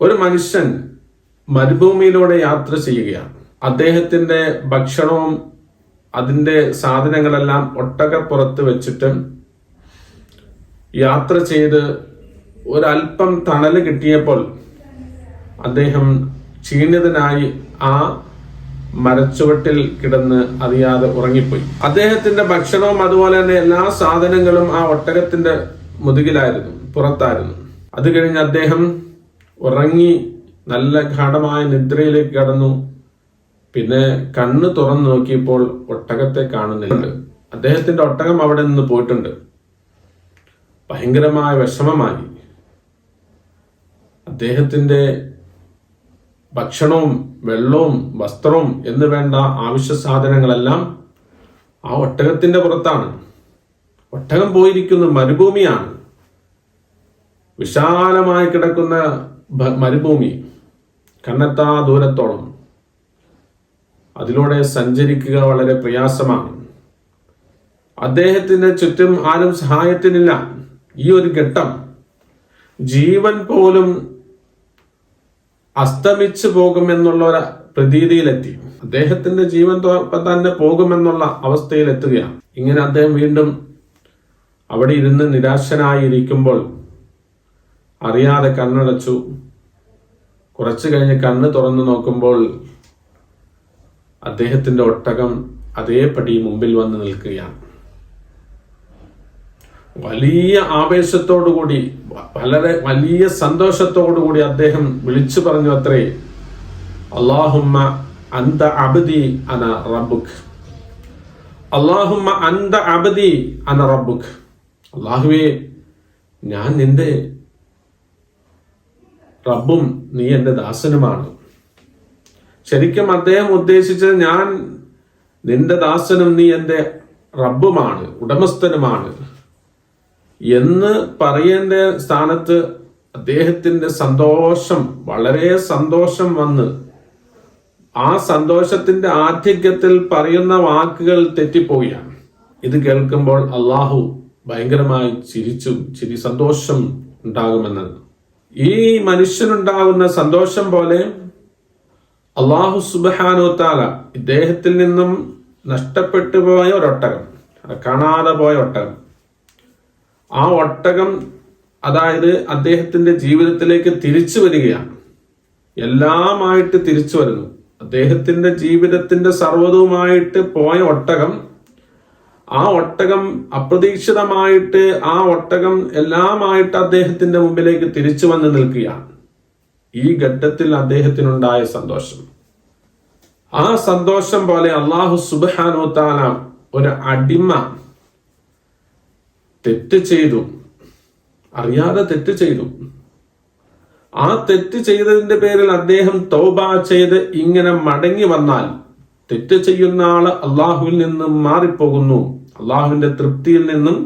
ഒരു മനുഷ്യൻ മരുഭൂമിയിലൂടെ യാത്ര ചെയ്യുകയാണ്. അദ്ദേഹത്തിന്റെ ഭക്ഷണവും അതിന്റെ സാധനങ്ങളെല്ലാം ഒട്ടകപ്പുറത്ത് വെച്ചിട്ട് യാത്ര ചെയ്ത് ഒരല്പം തണൽ കിട്ടിയപ്പോൾ അദ്ദേഹം ക്ഷീണിതനായി ആ മരച്ചുവട്ടിൽ കിടന്ന് അറിയാതെ ഉറങ്ങിപ്പോയി. അദ്ദേഹത്തിന്റെ ഭക്ഷണവും അതുപോലെ തന്നെ എല്ലാ സാധനങ്ങളും ആ ഒട്ടകത്തിന്റെ മുതുകിലായിരുന്നു പുറത്തായിരുന്നു. അത് കഴിഞ്ഞ് അദ്ദേഹം ഉറങ്ങി നല്ല ഗാഠമായ നിദ്രയിലേക്ക് കടന്നു. പിന്നെ കണ്ണ് തുറന്നു നോക്കിയപ്പോൾ ഒട്ടകത്തെ കാണുന്നുണ്ട് അദ്ദേഹത്തിന്റെ ഒട്ടകം അവിടെ നിന്ന് പോയിട്ടുണ്ട്. ഭയങ്കരമായ വിഷമമായി. അദ്ദേഹത്തിന്റെ ഭക്ഷണവും വെള്ളവും വസ്ത്രവും എന്ന് വേണ്ട ആവശ്യ സാധനങ്ങളെല്ലാം ആ ഒട്ടകത്തിന്റെ പുറത്താണ്. ഒട്ടകം പോയിരിക്കുന്ന മരുഭൂമിയാണ്. വിശാലമായി കിടക്കുന്ന മരുഭൂമി. കണ്ണെത്താ ദൂരത്തോളം. അതിലൂടെ സഞ്ചരിക്കുക വളരെ പ്രയാസമാണ്. അദ്ദേഹത്തിന് ചുറ്റും ആരും സഹായത്തിനില്ല. ഈ ഒരു ഘട്ടം ജീവൻ പോലും അസ്തമിച്ചു പോകുമെന്നുള്ള ഒരു പ്രതീതിയിലെത്തി. അദ്ദേഹത്തിന്റെ ജീവൻ തന്നെ പോകുമെന്നുള്ള അവസ്ഥയിലെത്തുകയാണ്. ഇങ്ങനെ അദ്ദേഹം വീണ്ടും അവിടെ ഇരുന്ന് നിരാശനായി ഇരിക്കുമ്പോൾ അറിയാതെ കണ്ണടച്ചു. കുറച്ചു കഴിഞ്ഞ് കണ്ണ് തുറന്നു നോക്കുമ്പോൾ അദ്ദേഹത്തിന്റെ ഒട്ടകം അതേപടി മുമ്പിൽ വന്ന് നിൽക്കുകയാണ്. വലിയ ആവേശത്തോടുകൂടി വളരെ വലിയ സന്തോഷത്തോടുകൂടി അദ്ദേഹം വിളിച്ചു പറഞ്ഞു അത്രേ അള്ളാഹുമ്മ അന്ത അബദി അന റബ്ബുക്ക് അള്ളാഹുമ്മ അന്ത അബദി അന റബ്ബുക്ക് അള്ളാഹുവേ ഞാൻ നിന്റെ റബ്ബും നീ എന്റെ ദാസനുമാണ്. ശരിക്കും അദ്ദേഹം ഉദ്ദേശിച്ചത് ഞാൻ നിന്റെ ദാസനും നീ എന്റെ റബ്ബുമാണ് ഉടമസ്ഥനുമാണ് എന്ന് പറയേണ്ട സ്ഥാനത്ത് അദ്ദേഹത്തിന്റെ സന്തോഷം വളരെ സന്തോഷം വന്ന് ആ സന്തോഷത്തിന്റെ ആധിക്യത്തിൽ പറയുന്ന വാക്കുകൾ തെറ്റിപ്പോവുകയാണ്. ഇത് കേൾക്കുമ്പോൾ അള്ളാഹു ഭയങ്കരമായി ചിരിച്ചു ചിരി സന്തോഷം ഉണ്ടാകുമെന്നത് ഈ മനുഷ്യനുണ്ടാകുന്ന സന്തോഷം പോലെ അള്ളാഹു സുബാനു താല ഇദ്ദേഹത്തിൽ നിന്നും നഷ്ടപ്പെട്ടു പോയ ഒരൊട്ടകം കാണാതെ പോയ ഒട്ടകം. ആ ഒട്ടകം അതായത് അദ്ദേഹത്തിന്റെ ജീവിതത്തിലേക്ക് തിരിച്ചു വരികയാണ്. എല്ലാമായിട്ട് തിരിച്ചു വരുന്നു. അദ്ദേഹത്തിന്റെ ജീവിതത്തിന്റെ സർവതവുമായിട്ട് പോയ ഒട്ടകം ആ ഒട്ടകം അപ്രതീക്ഷിതമായിട്ട് ആ ഒട്ടകം എല്ലാമായിട്ട് അദ്ദേഹത്തിന്റെ മുമ്പിലേക്ക് തിരിച്ചു വന്ന് നിൽക്കുകയാണ്. ഈ ഘട്ടത്തിൽ അദ്ദേഹത്തിനുണ്ടായ സന്തോഷം. ആ സന്തോഷം പോലെ അള്ളാഹു സുബാനോ താല ഒരു അടിമ തെറ്റ് ചെയ്തു. അറിയാതെ തെറ്റ് ചെയ്തു. ആ തെറ്റ് ചെയ്തതിന്റെ പേരിൽ അദ്ദേഹം തൗബ ചെയ്ത് ഇങ്ങനെ മടങ്ങി വന്നാൽ തെറ്റ് ചെയ്യുന്ന ആൾ അള്ളാഹുവിൽ നിന്നും മാറിപ്പോകുന്നു. അള്ളാഹുവിന്റെ തൃപ്തിയിൽ നിന്നും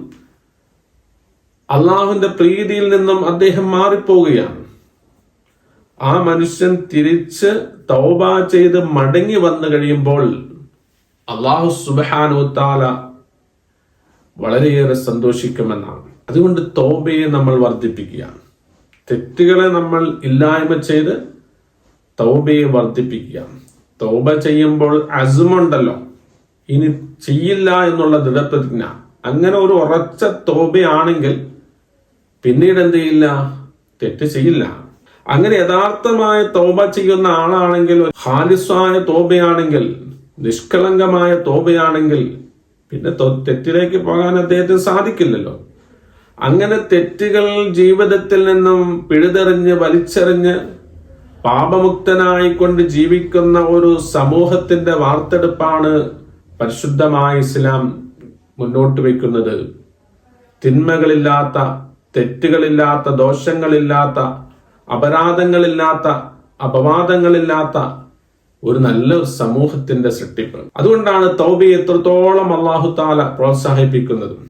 അള്ളാഹുവിന്റെ പ്രീതിയിൽ നിന്നും അദ്ദേഹം മാറിപ്പോവുകയാണ് ആ മനുഷ്യൻ തിരിച്ച് തൗബ ചെയ്ത് മടങ്ങി വന്നു കഴിയുമ്പോൾ അള്ളാഹു സുബാനു താല വളരെയേറെ സന്തോഷിക്കുമെന്നാണ്. അതുകൊണ്ട് തൗബയെ നമ്മൾ വർദ്ധിപ്പിക്കുക തെറ്റുകളെ നമ്മൾ ഇല്ലായ്മ ചെയ്ത് തൗബയെ വർദ്ധിപ്പിക്കുക തൗബ ചെയ്യുമ്പോൾ അസുമുണ്ടല്ലോ. ഇനി ചെയ്യില്ല എന്നുള്ള ദൃഢപ്രതിജ്ഞ. അങ്ങനെ ഒരു ഉറച്ച തോബയാണെങ്കിൽ പിന്നീട് എന്ത് ചെയ്യില്ല? തെറ്റ് ചെയ്യില്ല. അങ്ങനെ യഥാർത്ഥമായ തോബ ചെയ്യുന്ന ആളാണെങ്കിൽ ഹാലിസ്വായ തോബയാണെങ്കിൽ നിഷ്കളങ്കമായ തോബയാണെങ്കിൽ പിന്നെ തെറ്റിലേക്ക് പോകാൻ അദ്ദേഹത്തിന് സാധിക്കില്ലല്ലോ. അങ്ങനെ തെറ്റുകൾ ജീവിതത്തിൽ നിന്നും പിഴുതെറിഞ്ഞ് വലിച്ചെറിഞ്ഞ് പാപമുക്തനായിക്കൊണ്ട് ജീവിക്കുന്ന ഒരു സമൂഹത്തിന്റെ വാർത്തെടുപ്പാണ് പരിശുദ്ധമായ ഇസ്ലാം മുന്നോട്ട് വയ്ക്കുന്നത്. തിന്മകളില്ലാത്ത തെറ്റുകളില്ലാത്ത ദോഷങ്ങളില്ലാത്ത അപരാധങ്ങളില്ലാത്ത അപവാദങ്ങളില്ലാത്ത ഒരു നല്ല സമൂഹത്തിന്റെ സൃഷ്ടിപ്പ്. അതുകൊണ്ടാണ് തൗബി എത്രത്തോളം അള്ളാഹു താല പ്രോത്സാഹിപ്പിക്കുന്നത്.